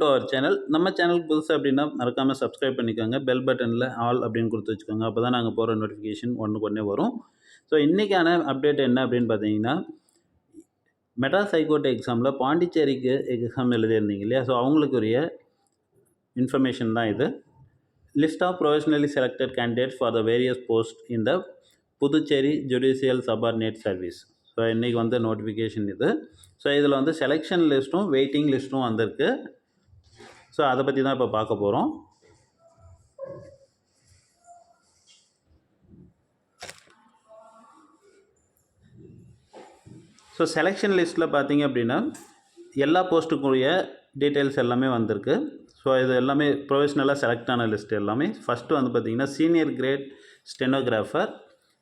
To our channel நம்ம சேனலுக்கு புதுசு அப்படின்னா மறக்காமல் சப்ஸ்கிரைப் பண்ணிக்கோங்க. பெல் பட்டனில் ஆல் அப்படின்னு கொடுத்து வச்சுக்கோங்க. அப்போ தான் நாங்கள் போகிற நோட்டிஃபிகேஷன் ஒன்றுக்கு ஒன்றே வரும். ஸோ இன்றைக்கான அப்டேட் என்ன அப்படின்னு பார்த்தீங்கன்னா மெட்ரா ஹைகோர்ட் எக்ஸாமில் பாண்டிச்சேரிக்கு எக்ஸாம் எழுதியிருந்தீங்க இல்லையா? ஸோ அவங்களுக்குரிய இன்ஃபர்மேஷன் தான் இது. List of professionally selected candidate for the various post in the Puducherry judicial subordinate service so இன்றைக்கி வந்து நோட்டிஃபிகேஷன் இது. ஸோ இதில் வந்து செலெக்ஷன் லிஸ்ட்டும் வெயிட்டிங் லிஸ்ட்டும் வந்திருக்கு. ஸோ அதை பற்றி தான் இப்போ பார்க்க போகிறோம் ஸோ செலெக்ஷன் லிஸ்ட்டில் பார்த்தீங்க அப்படின்னா எல்லா போஸ்ட்டுக்குரிய டீட்டெயில்ஸ் எல்லாமே வந்திருக்கு. ஸோ இது எல்லாமே ப்ரொஃபஷ்னலாக செலக்ட் ஆன லிஸ்ட் எல்லாமே. ஃபஸ்ட்டு வந்து பார்த்திங்கன்னா சீனியர் கிரேட் ஸ்டெனோகிராஃபர்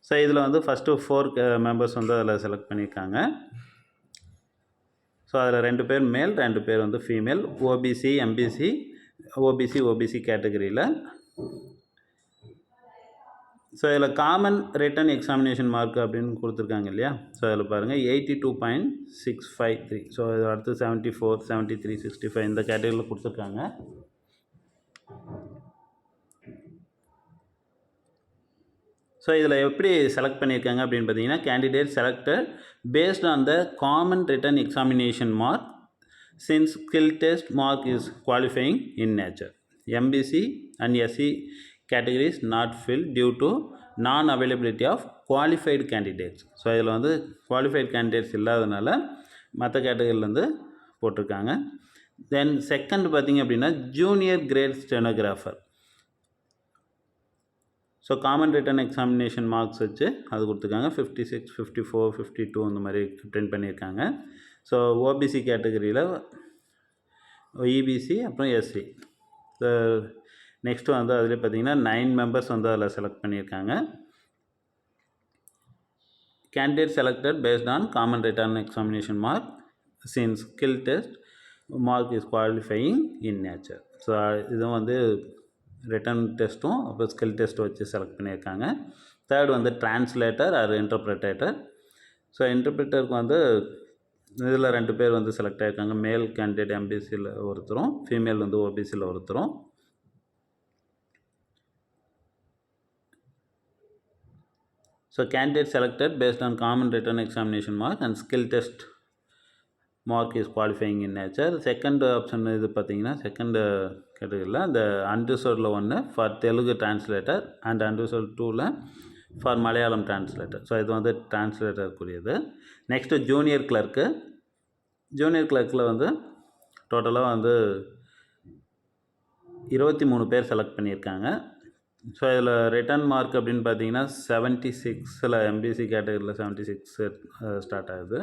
ஸோ இதில் வந்து ஃபஸ்ட்டு ஃபோர் மெம்பர்ஸ் வந்து அதில் செலக்ட் பண்ணியிருக்காங்க. ஸோ அதில் ரெண்டு பேர் மேல் ரெண்டு பேர் வந்து female OBC MBC OBC OBC கேட்டகரியில் ஸோ இதில் காமன் ரிட்டன் எக்ஸாமினேஷன் மார்க் அப்படின்னு கொடுத்துருக்காங்க இல்லையா? ஸோ அதில் பாருங்கள் eighty two point six five three so அடுத்து seventy four seventy three sixty five இந்த கேட்டகரியில் கொடுத்துருக்காங்க. ஸோ இதில் எப்படி செலக்ட் பண்ணியிருக்காங்க அப்படின்னு பார்த்தீங்கன்னா candidate selected based on the common written examination mark since skill test mark is qualifying in nature MBC and SC categories not fill due to non availability of qualified candidates so இதில் வந்து qualified candidates இல்லாதனால மற்ற கேட்டகரியிலேருந்து போட்டிருக்காங்க. தென் second பார்த்திங்க அப்படின்னா junior grade stenographer so common written examination marks வச்சு அது கொடுத்துருக்காங்க. Fifty six fifty four fifty two அந்த மாதிரி பிரிண்ட் பண்ணியிருக்காங்க. ஸோ ஓபிசி கேட்டகரியில் இபிசி அப்புறம் எஸ்சி நெக்ஸ்ட்டு வந்து அதில் பார்த்தீங்கன்னா நைன் மெம்பர்ஸ் வந்து அதில் செலக்ட் பண்ணியிருக்காங்க. Candidate selected based on common written examination mark since skill test mark is qualifying in nature so இதுவும் வந்து ரிட்டன் டெஸ்ட்டும் அப்புறம் ஸ்கில் டெஸ்ட்டும் வச்சு செலக்ட் பண்ணியிருக்காங்க. தேர்ட் வந்து டிரான்ஸ்லேட்டர் ஆர் இன்டர்பிரிட்டேட்டர் ஸோ இன்டர்பிரிட்டருக்கு வந்து இதில் ரெண்டு பேர் வந்து செலக்ட் ஆகிருக்காங்க மேல் கேண்டிடேட் எம்பிசியில் ஒருத்தரும் ஃபீமேல் வந்து ஓபிசியில் ஒருத்தரும். So candidate selected based on common written examination mark and skill test mark is qualifying in nature second option இது பார்த்தீங்கன்னா செகண்டு கேட்டகரியில் அந்த அன்ரிசர்வ்டில் ஒன்று for Telugu translator and unreserved டூவில் ஃபார் மலையாளம் டிரான்ஸ்லேட்டர் ஸோ இது வந்து டிரான்ஸ்லேட்டருக்குரியது நெக்ஸ்ட்டு ஜூனியர் கிளர்க்கு ஜூனியர் கிளர்க்கில் வந்து டோட்டலாக வந்து இருபத்தி மூணு பேர் செலக்ட் பண்ணியிருக்காங்க. ஸோ இதில் ரிட்டர்ன் மார்க் அப்படின்னு பார்த்தீங்கன்னா செவன்ட்டி சிக்ஸில் எம்பிசி கேட்டகரியில் செவன்ட்டி சிக்ஸ் ஸ்டார்ட் ஆகுது.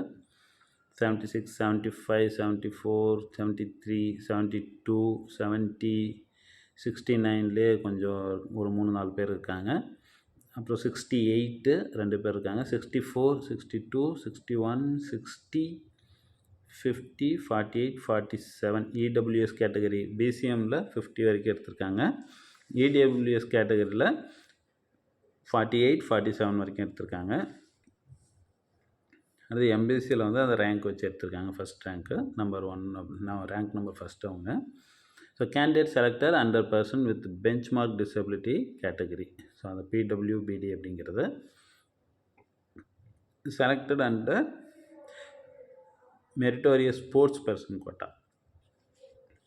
Seventy six seventy five seventy four seventy three seventy two seventy sixty நைன்லேயே கொஞ்சம் ஒரு மூணு நாலு பேர் இருக்காங்க. அப்புறம் சிக்ஸ்டி எயிட்டு ரெண்டு பேர் இருக்காங்க. Sixty four sixty two sixty one sixty fifty forty eight forty seven EWS category பிசிஎம்மில் fifty வரைக்கும் எடுத்திருக்காங்க. இடபிள்யூஎஸ் கேட்டகரியில் ஃபார்ட்டி எயிட் ஃபார்ட்டி செவன் வரைக்கும் எடுத்திருக்காங்க. அது எம்பிசியில் வந்து அந்த ரேங்க் வச்சு எடுத்திருக்காங்க. ஃபஸ்ட் ரேங்க்கு நம்பர் ஒன் நான் ரேங்க் நம்பர் ஃபஸ்ட்டு அவங்க. So candidate selector under person with benchmark disability category so அந்த பிடபிள்யூபிடி அப்படிங்கிறது. Selected under meritorious sports person quota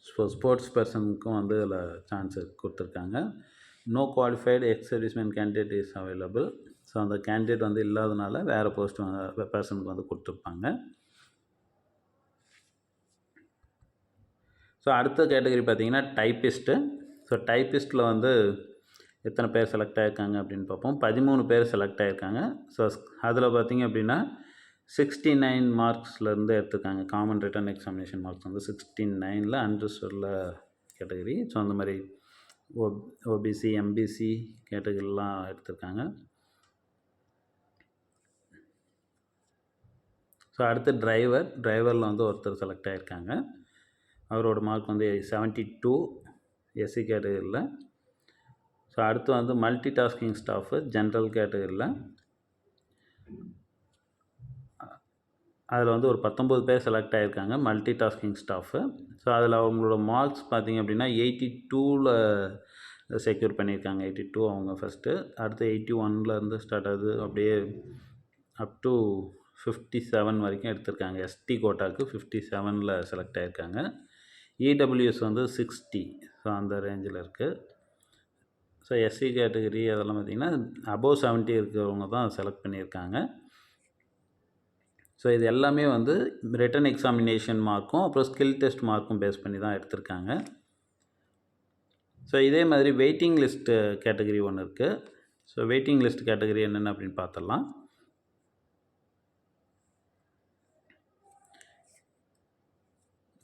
so sports பர்சனுக்கும் வந்து அதில் சான்ஸ் கொடுத்துருக்காங்க. No qualified ex serviceman candidate is available so அந்த candidate வந்து இல்லாதனால வேறு போஸ்ட் பர்சனுக்கு வந்து கொடுத்துருப்பாங்க. ஸோ அடுத்த கேட்டகரி பார்த்திங்கன்னா டைப்பிஸ்ட்டு ஸோ டைப்பிஸ்ட்டில் வந்து எத்தனை பேர் செலக்ட் ஆகிருக்காங்க அப்படின்னு பார்ப்போம். பதிமூணு பேர் செலக்ட் ஆகிருக்காங்க ஸோ அதில் பார்த்திங்க அப்படின்னா சிக்ஸ்டி நைன் மார்க்ஸ்லேருந்து எடுத்துருக்காங்க. காமன் ரிட்டன் எக்ஸாமினேஷன் மார்க்ஸ் வந்து சிக்ஸ்டி நைனில் அண்டர்ஸ்டுடில் கேட்டகரி ஸோ அந்த மாதிரி ஓ ஓபிசி எம்பிசி கேட்டகரிலாம் எடுத்திருக்காங்க. ஸோ அடுத்து டிரைவர் டிரைவரில் வந்து ஒருத்தர் செலக்ட் ஆகியிருக்காங்க அவரோட மார்க் வந்து செவன்ட்டி டூ எஸ்சி கேட்டகரியில் ஸோ அடுத்து வந்து மல்டி டாஸ்கிங் ஸ்டாஃபு ஜென்ரல் கேட்டகரியில் அதில் வந்து ஒரு பத்தொம்பது பேர் செலக்ட் ஆகியிருக்காங்க மல்டி டாஸ்கிங் ஸ்டாஃபு ஸோ அதில் அவங்களோட மார்க்ஸ் பார்த்தீங்க அப்படின்னா எயிட்டி டூவில் செக்யூர் பண்ணியிருக்காங்க. எயிட்டி டூ அவங்க ஃபஸ்ட்டு அடுத்து எயிட்டி இருந்து ஸ்டார்ட் ஆகுது. அப்படியே அப் டு ஃபிஃப்டி செவன் வரைக்கும் எடுத்திருக்காங்க. எஸ்டி கோட்டாக்கு ஃபிஃப்டி செவனில் செலக்ட் ஆகியிருக்காங்க இடபிள்யூஎஸ் வந்து சிக்ஸ்டி ஸோ அந்த ரேஞ்சில் இருக்குது ஸோ எஸ்சி கேட்டகரி அதெல்லாம் பார்த்திங்கன்னா அபோவ் செவன்ட்டி இருக்கிறவங்க தான் செலக்ட் பண்ணியிருக்காங்க. ஸோ இது எல்லாமே வந்து ரிட்டன் எக்ஸாமினேஷன் மார்க்கும் அப்புறம் ஸ்கில் டெஸ்ட் மார்க்கும் பேஸ் பண்ணி தான் எடுத்திருக்காங்க. ஸோ இதே மாதிரி வெயிட்டிங் லிஸ்ட்டு கேட்டகரி ஒன்று இருக்குது ஸோ வெயிட்டிங் லிஸ்ட் கேட்டகரி என்னென்ன அப்படின்னு பார்த்துடலாம்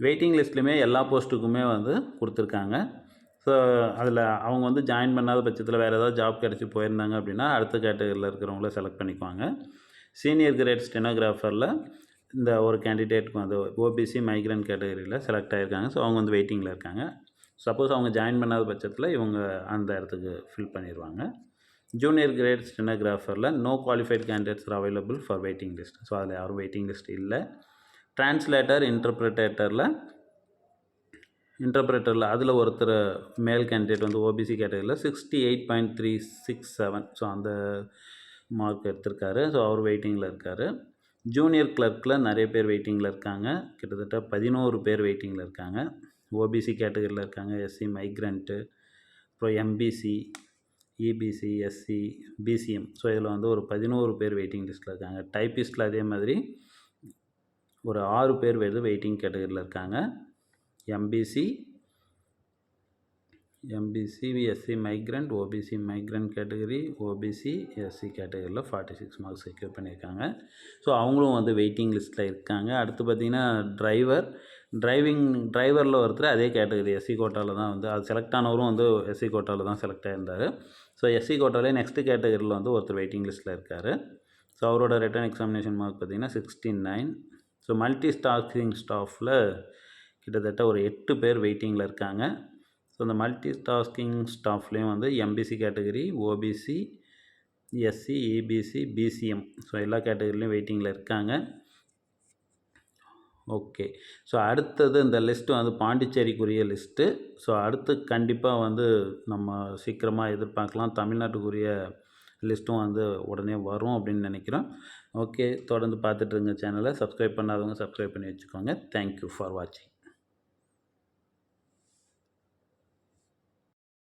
வெயிட்டிங் லிஸ்ட்லையுமே எல்லா போஸ்ட்டுக்குமே வந்து கொடுத்துருக்காங்க. ஸோ அதில் அவங்க வந்து ஜாயின் பண்ணாத பட்சத்தில் வேறு ஏதாவது ஜாப் கிடச்சி போயிருந்தாங்க அப்படின்னா அடுத்த கேட்டகரியில் இருக்கிறவங்கள செலக்ட் பண்ணிக்குவாங்க. சீனியர் கிரேட் ஸ்டெனோகிராஃபரில் இந்த ஒரு கேண்டிடேட்க்கு வந்து ஓபிசி மைக்ரண்ட் கேட்டகரியில் செலக்ட் ஆகியிருக்காங்க ஸோ அவங்க வந்து வெயிட்டிங்கில் இருக்காங்க. சப்போஸ் அவங்க ஜாயின் பண்ணாத பட்சத்தில் இவங்க அந்த இடத்துக்கு ஃபில் பண்ணிடுவாங்க junior grade ஸ்டெனோகிராஃபரில் no qualified candidates are available for waiting list so அதில் யாரும் வெயிட்டிங் லிஸ்ட் இல்லை. டிரான்ஸ்லேட்டர் இன்டர்பிரிட்டேட்டரில் இன்டர்பிரேட்டரில் அதில் ஒருத்தர் மேல் கேண்டிடேட் வந்து ஓபிசி கேட்டகரியில் sixty eight point three six seven so அந்த மார்க் எடுத்திருக்காரு. ஸோ அவர் வெயிட்டிங்கில் இருக்கார். ஜூனியர் கிளர்க்கில் நிறைய பேர் வெயிட்டிங்கில் இருக்காங்க. கிட்டத்தட்ட பதினோரு பேர் வெயிட்டிங்கில் இருக்காங்க. ஓபிசி கேட்டகரியில் இருக்காங்க. எஸ்சி மைக்ரண்ட்டு அப்புறம் MBC EBC SC BCM so இதில் வந்து ஒரு பதினோரு பேர் வெயிட்டிங் லிஸ்ட்டில் இருக்காங்க. டைப்பிஸ்ட்டில் அதே மாதிரி ஒரு ஆறு பேர் வந்து வெயிட்டிங் கேட்டகரியில் இருக்காங்க. MBC MBC SC migrant OBC migrant category OBC SC கேட்டகரியில் ஃபார்ட்டி சிக்ஸ் மார்க்ஸ் செக்யூர் பண்ணியிருக்காங்க. ஸோ அவங்களும் வந்து வெயிட்டிங் லிஸ்ட்டில் இருக்காங்க. அடுத்து பார்த்திங்கன்னா டிரைவர் டிரைவிங் டிரைவரில் ஒருத்தர் அதே கேட்டகரி எஸ்சி கோட்டாவில் தான் வந்து அது செலக்ட் ஆனவரும் வந்து எஸ்சி கோட்டாவில் தான் செலக்ட் ஆகியிருந்தார் ஸோ எஸ்சி கோட்டாலே நெக்ஸ்ட்டு கேட்டகரியில் வந்து ஒருத்தர் வெயிட்டிங் லிஸ்ட்டில் இருக்கார். ஸோ அவரோட ரிட்டன் எக்ஸாமினேஷன் மார்க் பார்த்திங்கன்னா சிக்ஸ்டி நைன் ஸோ மல்டி ஸ்டாக்கிங் ஸ்டாஃபில் கிட்டத்தட்ட ஒரு எட்டு பேர் வெயிட்டிங்கில் இருக்காங்க. ஸோ இந்த மல்டி டாஸ்கிங் ஸ்டாஃப்லேயும் வந்து MBC category OBC SC EBC BCM so எல்லா கேட்டகரிலையும் வெயிட்டிங்கில் இருக்காங்க. ஓகே. ஸோ அடுத்தது இந்த லிஸ்ட்டு வந்து பாண்டிச்சேரிக்குரிய லிஸ்ட்டு ஸோ அடுத்து கண்டிப்பாக வந்து நம்ம சீக்கிரமாக எதிர்பார்க்கலாம். தமிழ்நாட்டுக்குரிய லிஸ்ட்டும் வந்து உடனே வரும் அப்படின்னு நினைக்கிறோம். ஓகே தொடர்ந்து பார்த்துட்ருங்க சேனலை சப்ஸ்கிரைப் பண்ணாதவங்க சப்ஸ்கிரைப் பண்ணி வச்சுக்கோங்க. தேங்க்யூ ஃபார் வாட்சிங்